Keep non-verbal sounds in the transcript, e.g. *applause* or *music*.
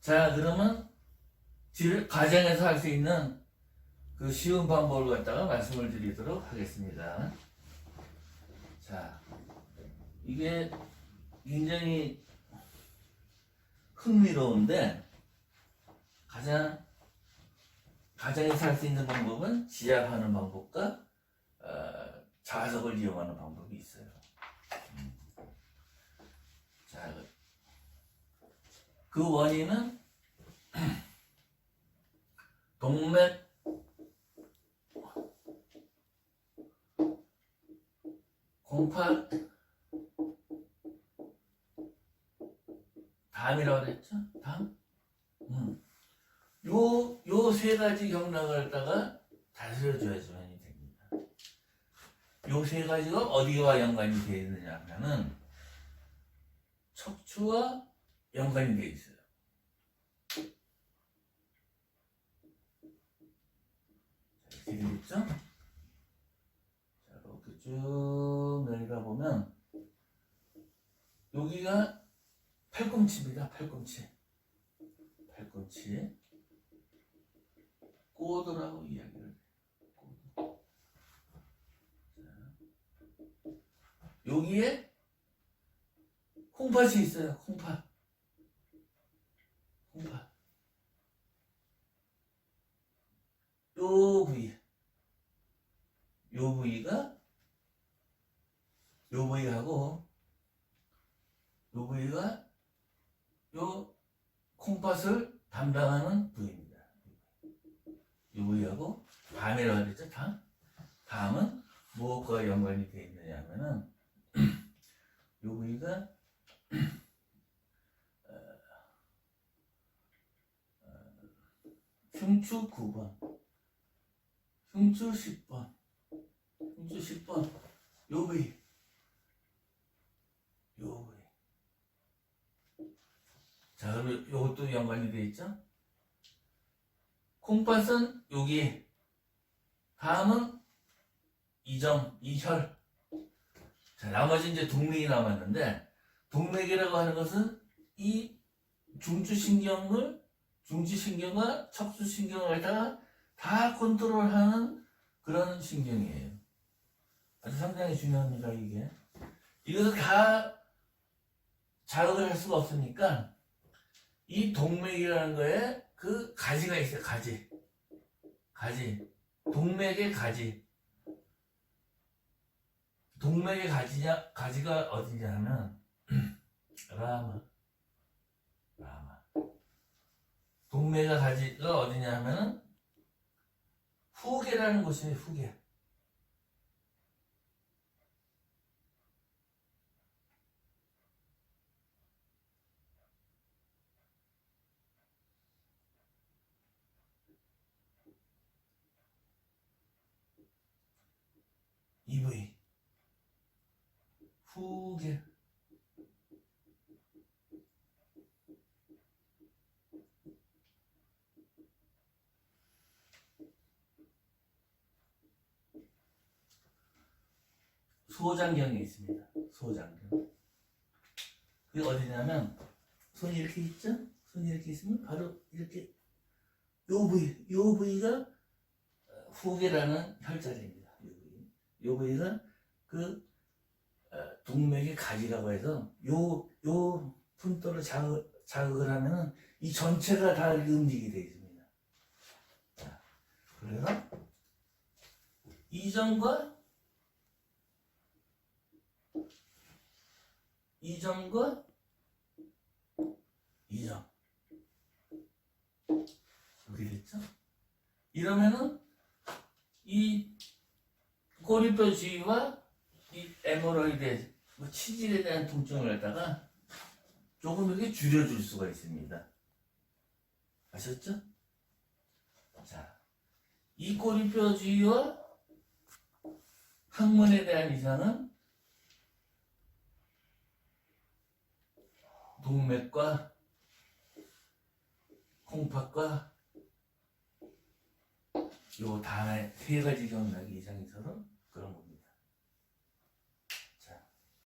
자, 그러면 질- 가정에서 할 수 있는 그 쉬운 방법을 갖다가 말씀을 드리도록 하겠습니다. 자, 이게 굉장히 흥미로운데 가장 가정에서 할 수 있는 방법은 지압하는 방법과 어, 자석을 이용하는 방법이 있어요. 음. 자, 그 원인은 *clears throat* 동맥 공파 담이라고 그랬죠? 담? 음. 요, 요 세 가지 경락을 갖다가 다스려줘야지만이 됩니다. 요 세 가지가 어디와 연관이 되어 있느냐 하면은 척추와 연관이 되어 있어요. 자, 이렇게 되겠죠? 자, 이렇게 쭉 내려가 보면 여기가 팔꿈치입니다. 팔꿈치. 팔꿈치. 꼬드라고 이야기를. 꼬드. 자. 여기에 콩팥이 있어요. 콩팥. 요 부위. 요 부위가 요 부위하고 요 부위가 요 콩팥을 담당하는 부위입니다. 요 부위하고 담이라고 그랬죠? 담? 담은 무엇과 연관이 되어 있느냐 하면은 *clears throat* 요 부위가 흉추 9번 흉추 10번. 흉추 10번. 요 부위 요 부위 자, 그럼 요것도 연관이 되어 있죠? 콩팥은 여기, 다음은 이점, 이혈. 자, 나머지 이제 동맥이 남았는데, 동맥이라고 하는 것은 이 중추신경을, 중추신경과 척추신경을 갖다가 다 컨트롤하는 그런 신경이에요. 아주 상당히 중요합니다, 이게. 이것을 다 자극을 할 수가 없으니까, 이 동맥이라는 거에 그 가지가 있어요. 가지. 가지. 동맥의 가지. 동맥의 가지냐, 가지가 어디냐 하면, *clears throat* 라마. 라마. 동맥의 가지가 어디냐 하면은, 후계라는 곳이에요, 후계. EV 후계 소장경이 있습니다. 소장경. 그게 어디냐면 손이 이렇게 있죠? 손이 이렇게 있으면 바로 이렇게 요 부위, 요 부위가 후계라는 혈자리입니다. 요 부위. 요 부위가 그 어, 동맥의 가지라고 해서 요, 요 품도를 자극, 자극을 하면은 이 전체가 다 움직이게 되어 있습니다. 자, 그래서 이전과 이전 이렇게 됐죠? 이러면은 이 꼬리뼈 주위와 이 에모로이드 뭐 치질에 대한 통증을 갖다가 조금 이렇게 줄여줄 수가 있습니다. 아셨죠? 자, 이 꼬리뼈 주위와 항문에 대한 이상은 동맥과 콩팥과 요 다음에 세 가지 경락이 이상이 있어서 그런 겁니다.